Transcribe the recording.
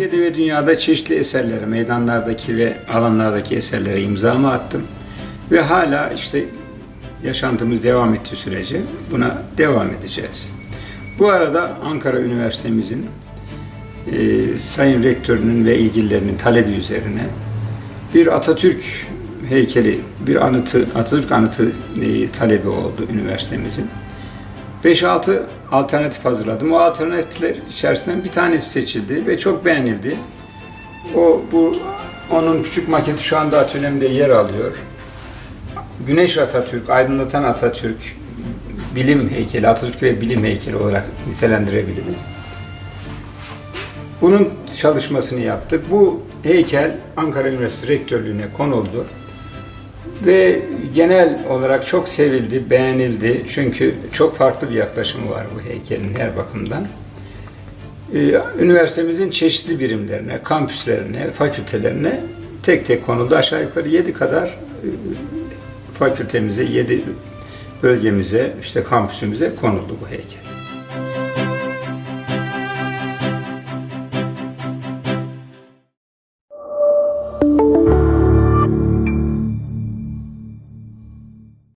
Türkiye'de ve dünyada çeşitli eserlere, meydanlardaki ve alanlardaki eserlere imzamı attım. Ve hala işte yaşantımız devam ettiği sürece buna devam edeceğiz. Bu arada Ankara Üniversitemizin e, Sayın Rektörünün ve ilgililerinin talebi üzerine bir Atatürk heykeli, bir anıtı, Atatürk anıtı e, talebi oldu üniversitemizin. 5-6 alternatif hazırladım. O alternatifler içerisinden bir tanesi seçildi ve çok beğenildi. O bu onun küçük maketi şu anda atölyemde yer alıyor. Güneş Atatürk, Aydınlatan Atatürk, bilim heykeli, Atatürk ve bilim heykeli olarak nitelendirebiliriz. Bunun çalışmasını yaptık. Bu heykel Ankara Üniversitesi Rektörlüğü'ne konuldu. Ve genel olarak çok sevildi, beğenildi. Çünkü çok farklı bir yaklaşımı var bu heykelin her bakımdan. Ee, Üniversitemizin çeşitli birimlerine, kampüslerine, fakültelerine tek tek konuldu. Aşağı yukarı 7 kadar e, fakültemize, 7 bölgemize, işte kampüsümüze konuldu bu heykel.